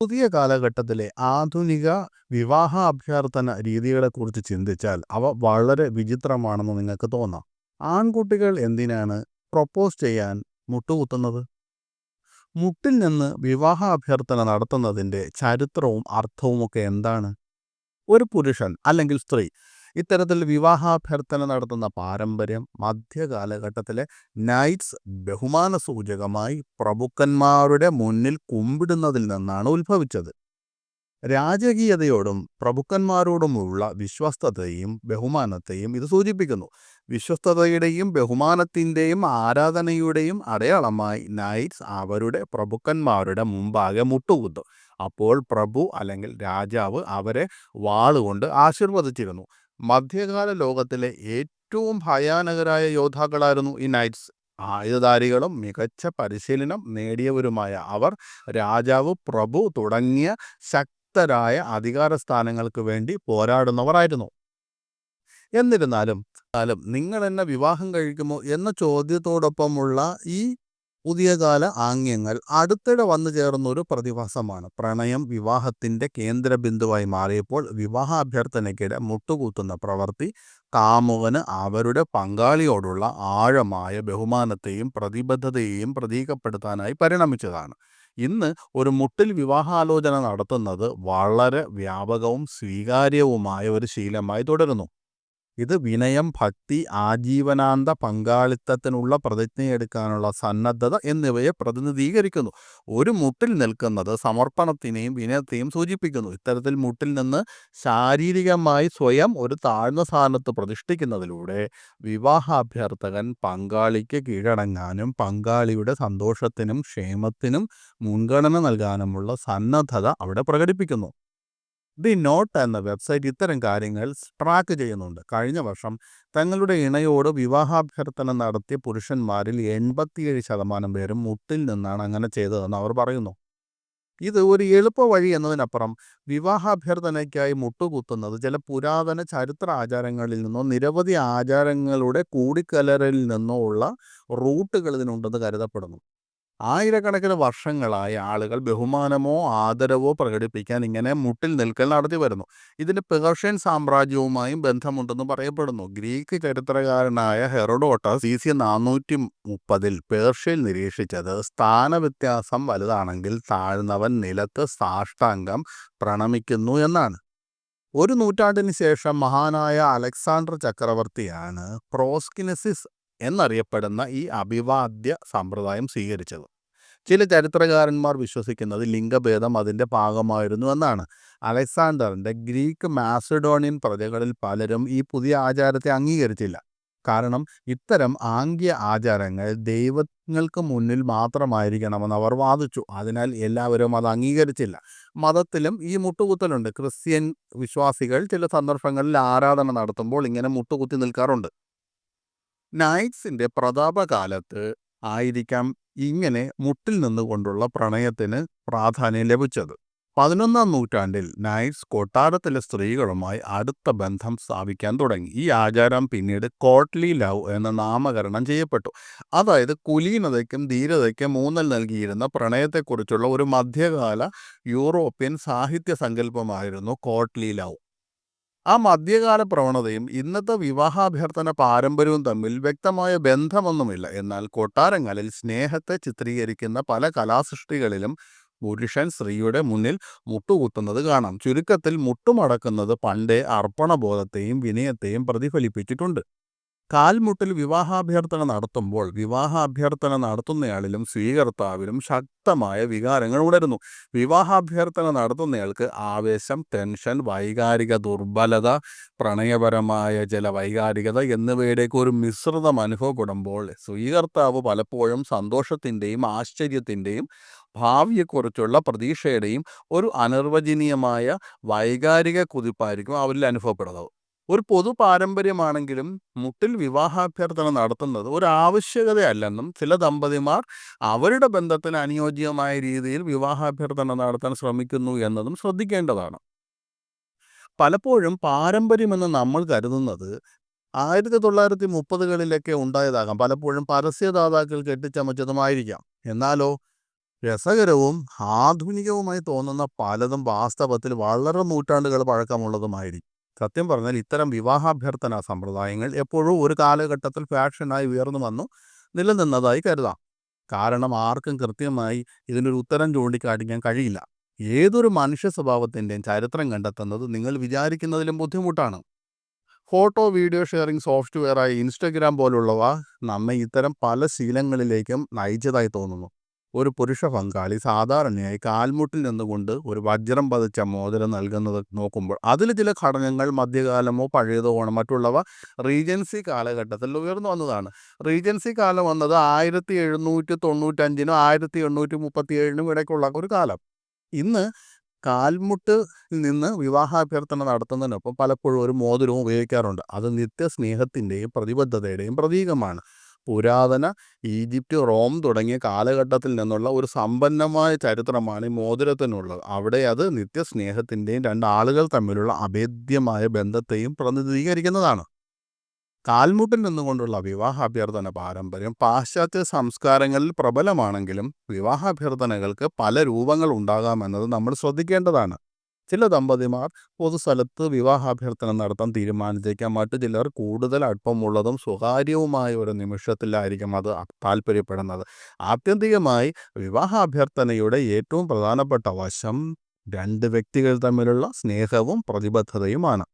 പുതിയ കാലഘട്ടത്തിലെ ആധുനിക വിവാഹ അഭ്യർത്ഥന രീതികളെക്കുറിച്ച് ചിന്തിച്ചാൽ അവ വളരെ വിചിത്രമാണെന്ന് നിങ്ങൾക്ക് തോന്നാം. ആൺകുട്ടികൾ എന്തിനാണ് പ്രൊപ്പോസ് ചെയ്യാൻ മുട്ടുകുത്തുന്നത്? മുട്ടിൽ നിന്ന് വിവാഹ അഭ്യർത്ഥന നടത്തുന്നതിന്റെ ചരിത്രവും അർത്ഥവുമൊക്കെ എന്താണ്? ഒരു പുരുഷൻ അല്ലെങ്കിൽ സ്ത്രീ ഇത്തരത്തിൽ വിവാഹാഭ്യർത്ഥന നടത്തുന്ന പാരമ്പര്യം മധ്യകാലഘട്ടത്തിലെ നൈറ്റ്സ് ബഹുമാന സൂചകമായി പ്രഭുക്കന്മാരുടെ മുന്നിൽ കുമ്പിടുന്നതിൽ നിന്നാണ് ഉത്ഭവിച്ചത്. രാജകീയതയോടും പ്രഭുക്കന്മാരോടുമുള്ള വിശ്വസ്തതയും ബഹുമാനത്തെയും ഇത് സൂചിപ്പിക്കുന്നു. വിശ്വസ്തതയുടെയും ബഹുമാനത്തിന്റെയും ആരാധനയുടെയും അടയാളമായി നൈറ്റ്സ് അവരുടെ പ്രഭുക്കന്മാരുടെ മുമ്പാകെ മുട്ടുകുത്തു അപ്പോൾ പ്രഭു അല്ലെങ്കിൽ രാജാവ് അവരെ വാളുകൊണ്ട് ആശീർവദിച്ചിരുന്നു. മധ്യകാല ലോകത്തിലെ ഏറ്റവും ഭയാനകരായ യോദ്ധാക്കളായിരുന്നു ഈ നൈറ്റ്സ്. ആയുധധാരികളും മികച്ച പരിശീലനം നേടിയവരുമായ അവർ രാജാവ്, പ്രഭു തുടങ്ങിയ ശക്തരായ അധികാര സ്ഥാനങ്ങൾക്ക് വേണ്ടി പോരാടുന്നവരായിരുന്നു. എന്നിരുന്നാലും ാലും നിങ്ങൾ എന്നെ വിവാഹം കഴിക്കുമോ എന്ന ചോദ്യത്തോടൊപ്പമുള്ള ഈ പുതിയ കാല ആംഗ്യങ്ങൾ അടുത്തിടെ വന്നു ചേർന്ന ഒരു പ്രതിഭാസമാണ്. പ്രണയം വിവാഹത്തിന്റെ കേന്ദ്രബിന്ദുവായി മാറിയപ്പോൾ വിവാഹ വിവാഹാഭ്യർത്ഥനയ്ക്കിടെ മുട്ടുകൂത്തുന്ന പ്രവൃത്തി കാമുകന് അവരുടെ പങ്കാളിയോടുള്ള ആഴമായ ബഹുമാനത്തെയും പ്രതിബദ്ധതയെയും പ്രതീകപ്പെടുത്താനായി പരിണമിച്ചതാണ്. ഇന്ന് ഒരു മുട്ടിൽ വിവാഹാലോചന നടത്തുന്നത് വളരെ വ്യാപകവും സ്വീകാര്യവുമായ ഒരു ശീലമായി തുടരുന്നു. ഇത് വിനയം, ഭക്തി, ആജീവനാന്ത പങ്കാളിത്തത്തിനുള്ള പ്രതിജ്ഞയെടുക്കാനുള്ള സന്നദ്ധത എന്നിവയെ പ്രതിനിധീകരിക്കുന്നു. ഒരു മുട്ടിൽ നിൽക്കുന്നത് സമർപ്പണത്തിനെയും വിനയത്തെയും സൂചിപ്പിക്കുന്നു. ഇത്തരത്തിൽ മുട്ടിൽ നിന്ന് ശാരീരികമായി സ്വയം ഒരു താഴ്ന്ന സ്ഥാനത്ത് പ്രതിഷ്ഠിക്കുന്നതിലൂടെ വിവാഹാഭ്യർത്ഥകൻ പങ്കാളിക്ക് കീഴടങ്ങാനും പങ്കാളിയുടെ സന്തോഷത്തിനും ക്ഷേമത്തിനും മുൻഗണന നൽകാനുമുള്ള സന്നദ്ധത അവിടെ പ്രകടിപ്പിക്കുന്നു. ദി നോട്ട് എന്ന വെബ്സൈറ്റ് ഇത്തരം കാര്യങ്ങൾ ട്രാക്ക് ചെയ്യുന്നുണ്ട്. കഴിഞ്ഞ വർഷം തങ്ങളുടെ ഇണയോട് വിവാഹാഭ്യർത്ഥന നടത്തിയ പുരുഷന്മാരിൽ എൺപത്തിയേഴ് ശതമാനം പേരും മുട്ടിൽ നിന്നാണ് അങ്ങനെ ചെയ്തതെന്ന് അവർ പറയുന്നു. ഇത് ഒരു എളുപ്പ വഴി എന്നതിനപ്പുറം വിവാഹാഭ്യർത്ഥനയ്ക്കായി മുട്ടുകുത്തുന്നത് ചില പുരാതന ചരിത്ര ആചാരങ്ങളിൽ നിന്നോ നിരവധി ആചാരങ്ങളുടെ കൂടിക്കലറിൽ നിന്നോ ഉള്ള റൂട്ടുകൾ ഇതിനുണ്ടെന്ന് കരുതപ്പെടുന്നു. ആയിരക്കണക്കിന് വർഷങ്ങളായി ആളുകൾ ബഹുമാനമോ ആദരവോ പ്രകടിപ്പിക്കാൻ ഇങ്ങനെ മുട്ടിൽ നിൽക്കൽ നടത്തി വരുന്നു ഇതിന് പേർഷ്യൻ സാമ്രാജ്യവുമായും ബന്ധമുണ്ടെന്ന് പറയപ്പെടുന്നു. ഗ്രീക്ക് ചരിത്രകാരനായ ഹെറഡോട്ട സി സി നാനൂറ്റി മുപ്പതിൽ പേർഷ്യയിൽ നിരീക്ഷിച്ചത് സ്ഥാനവ്യത്യാസം വലുതാണെങ്കിൽ താഴ്ന്നവൻ നിലത്ത് സാഷ്ടാംഗം പ്രണമിക്കുന്നു എന്നാണ്. ഒരു നൂറ്റാണ്ടിന് ശേഷം മഹാനായ അലക്സാണ്ടർ ചക്രവർത്തിയാണ് പ്രോസ്കിനസിസ് എന്നറിയപ്പെടുന്ന ഈ അഭിവാദ്യ സമ്പ്രദായം സ്വീകരിച്ചത്. ചില ചരിത്രകാരന്മാർ വിശ്വസിക്കുന്നത് ലിംഗഭേദം അതിന്റെ ഭാഗമായിരുന്നു എന്നാണ്. അലക്സാണ്ടറിന്റെ ഗ്രീക്ക് മാസിഡോണിയൻ പ്രജകളിൽ പലരും ഈ പുതിയ ആചാരത്തെ അംഗീകരിച്ചില്ല. കാരണം ഇത്തരം ആംഗ്യ ആചാരങ്ങൾ ദൈവങ്ങൾക്ക് മുന്നിൽ മാത്രമായിരിക്കണമെന്ന് അവർ വാദിച്ചു. അതിനാൽ എല്ലാവരും അത് അംഗീകരിച്ചില്ല. മതത്തിലും ഈ മുട്ടുകുത്തലുണ്ട്. ക്രിസ്ത്യൻ വിശ്വാസികൾ ചില സന്ദർഭങ്ങളിൽ ആരാധന നടത്തുമ്പോൾ ഇങ്ങനെ മുട്ടുകുത്തി നിൽക്കാറുണ്ട്. നൈറ്റ്സിന്റെ പ്രതാപകാലത്ത് ആയിരിക്കാം ഇങ്ങനെ മുട്ടിൽ നിന്നുകൊണ്ടുള്ള പ്രണയത്തിന് പ്രാധാന്യം ലഭിച്ചത്. പതിനൊന്നാം നൂറ്റാണ്ടിൽ നൈസ് കൊട്ടാരത്തിലെ സ്ത്രീകളുമായി അടുത്ത ബന്ധം സ്ഥാപിക്കാൻ തുടങ്ങി. ഈ ആചാരം പിന്നീട് കോട്ട്ലി ലവ് എന്ന് നാമകരണം ചെയ്യപ്പെട്ടു. അതായത് കുലീനതയ്ക്കും ധീരതയ്ക്കും ഊന്നൽ നൽകിയിരുന്ന പ്രണയത്തെക്കുറിച്ചുള്ള ഒരു മധ്യകാല യൂറോപ്യൻ സാഹിത്യ സങ്കല്പമായിരുന്നു കോട്ട്ലി ലവ്. ആ മധ്യകാല പ്രവണതയും ഇന്നത്തെ വിവാഹാഭ്യർത്ഥന പാരമ്പര്യവും തമ്മിൽ വ്യക്തമായ ബന്ധമൊന്നുമില്ല. എന്നാൽ കൊട്ടാരങ്ങളിൽ സ്നേഹത്തെ ചിത്രീകരിക്കുന്ന പല കലാസൃഷ്ടികളിലും പുരുഷൻ സ്ത്രീയുടെ മുന്നിൽ മുട്ടുകുത്തുന്നത് കാണാം. ചുരുക്കത്തിൽ മുട്ടുമടക്കുന്നത് പണ്ടേ അർപ്പണബോധത്തെയും വിനയത്തെയും പ്രതിഫലിപ്പിച്ചിട്ടുണ്ട്. കാൽമുട്ടിൽ വിവാഹാഭ്യർത്ഥന നടത്തുമ്പോൾ വിവാഹാഭ്യർത്ഥന നടത്തുന്നയാളിലും സ്വീകർത്താവിലും ശക്തമായ വികാരങ്ങൾ ഉണരുന്നു. വിവാഹാഭ്യർത്ഥന നടത്തുന്നയാൾക്ക് ആവേശം, ടെൻഷൻ, വൈകാരിക ദുർബലത, പ്രണയപരമായ ചില വൈകാരികത എന്നിവയുടെയൊക്കെ ഒരു മിശ്രിതം അനുഭവപ്പെടുമ്പോൾ സ്വീകർത്താവ് പലപ്പോഴും സന്തോഷത്തിന്റെയും ആശ്ചര്യത്തിന്റെയും ഭാവിയെക്കുറിച്ചുള്ള പ്രതീക്ഷയുടെയും ഒരു അനിർവചനീയമായ വൈകാരിക കുതിപ്പായിരിക്കും അവരിൽ അനുഭവപ്പെടുന്നത്. ഒരു പൊതു പാരമ്പര്യമാണെങ്കിലും മുട്ടിൽ വിവാഹാഭ്യർത്ഥന നടത്തുന്നത് ഒരു ആവശ്യകതയല്ലെന്നും ചില ദമ്പതിമാർ അവരുടെ ബന്ധത്തിന് അനുയോജ്യമായ രീതിയിൽ വിവാഹാഭ്യർത്ഥന നടത്താൻ ശ്രമിക്കുന്നു എന്നതും ശ്രദ്ധിക്കേണ്ടതാണ്. പലപ്പോഴും പാരമ്പര്യമെന്ന് നമ്മൾ കരുതുന്നത് ആയിരത്തി തൊള്ളായിരത്തി മുപ്പതുകളിലൊക്കെ ഉണ്ടായതാകാം. പലപ്പോഴും പരസ്യദാതാക്കൾ കെട്ടിച്ചമച്ചതുമായിരിക്കാം. എന്നാലോ രസകരവും ആധുനികവുമായി തോന്നുന്ന പലതും വാസ്തവത്തിൽ വളരെ നൂറ്റാണ്ടുകൾ പഴക്കമുള്ളതുമായിരിക്കും. സത്യം പറഞ്ഞാൽ ഇത്തരം വിവാഹാഭ്യർത്ഥന സമ്പ്രദായങ്ങൾ എപ്പോഴും ഒരു കാലഘട്ടത്തിൽ ഫാഷനായി ഉയർന്നു വന്നു നിലനിന്നതായി കരുതാം. കാരണം ആർക്കും കൃത്യമായി ഇതിനൊരു ഉത്തരം ചൂണ്ടിക്കാണിക്കാൻ കഴിയില്ല. ഏതൊരു മനുഷ്യ സ്വഭാവത്തിന്റെയും ചരിത്രം കണ്ടെത്തുന്നത് നിങ്ങൾ വിചാരിക്കുന്നതിലും ബുദ്ധിമുട്ടാണ്. ഫോട്ടോ വീഡിയോ ഷെയറിംഗ് സോഫ്റ്റ്വെയറായ ഇൻസ്റ്റഗ്രാം പോലുള്ളവ നമ്മെ ഇത്തരം പല ശീലങ്ങളിലേക്കും നയിച്ചതായി തോന്നുന്നു. ഒരു പുരുഷ പങ്കാളി സാധാരണയായി കാൽമുട്ടിൽ നിന്നുകൊണ്ട് ഒരു വജ്രം പതിച്ച മോതിരം നൽകുന്നത് നോക്കുമ്പോൾ അതിൽ ചില ഘടകങ്ങൾ മധ്യകാലമോ പഴയതോ ആണ് മറ്റുള്ളവ റീജൻസി കാലഘട്ടത്തിൽ ഉയർന്നു വന്നതാണ്. റീജൻസി കാലം വന്നത് ആയിരത്തി എഴുന്നൂറ്റി തൊണ്ണൂറ്റഞ്ചിനും ആയിരത്തി എണ്ണൂറ്റി മുപ്പത്തി ഏഴിനും ഇടയ്ക്കുള്ള ഒരു കാലം. ഇന്ന് കാൽമുട്ട് നിന്ന് വിവാഹാഭ്യർത്ഥന നടത്തുന്നതിനൊപ്പം പലപ്പോഴും ഒരു മോതിരവും ഉപയോഗിക്കാറുണ്ട്. അത് നിത്യസ്നേഹത്തിന്റെയും പ്രതിബദ്ധതയുടെയും പ്രതീകമാണ്. പുരാതന ഈജിപ്റ്റ് റോം തുടങ്ങിയ കാലഘട്ടത്തിൽ നിന്നുള്ള ഒരു സമ്പന്നമായ ചരിത്രമാണ് ഈ മോതിരത്തിനുള്ളത്. അവിടെ അത് നിത്യസ്നേഹത്തിന്റെയും രണ്ട് ആളുകൾ തമ്മിലുള്ള അഭേദ്യമായ ബന്ധത്തെയും പ്രതിനിധീകരിക്കുന്നതാണ്. കാൽമുട്ടിൽ നിന്നുകൊണ്ടുള്ള വിവാഹാഭ്യർത്ഥന പാരമ്പര്യം പാശ്ചാത്യ സംസ്കാരങ്ങളിൽ പ്രബലമാണെങ്കിലും വിവാഹാഭ്യർത്ഥനകൾക്ക് പല രൂപങ്ങൾ ഉണ്ടാകാമെന്നത് നമ്മൾ ശ്രദ്ധിക്കേണ്ടതാണ്. ചില ദമ്പതിമാർ പൊതുസ്ഥലത്ത് വിവാഹാഭ്യർത്ഥന നടത്താൻ തീരുമാനിച്ചേക്കാം. മറ്റു ചിലർ കൂടുതൽ അടുപ്പമുള്ളതും സ്വകാര്യവുമായ ഒരു നിമിഷത്തിലായിരിക്കും അത് താല്പര്യപ്പെടുന്നത്. ആത്യന്തികമായി വിവാഹാഭ്യർത്ഥനയുടെ ഏറ്റവും പ്രധാനപ്പെട്ട വശം രണ്ട് വ്യക്തികൾ തമ്മിലുള്ള സ്നേഹവും പ്രതിബദ്ധതയുമാണ്.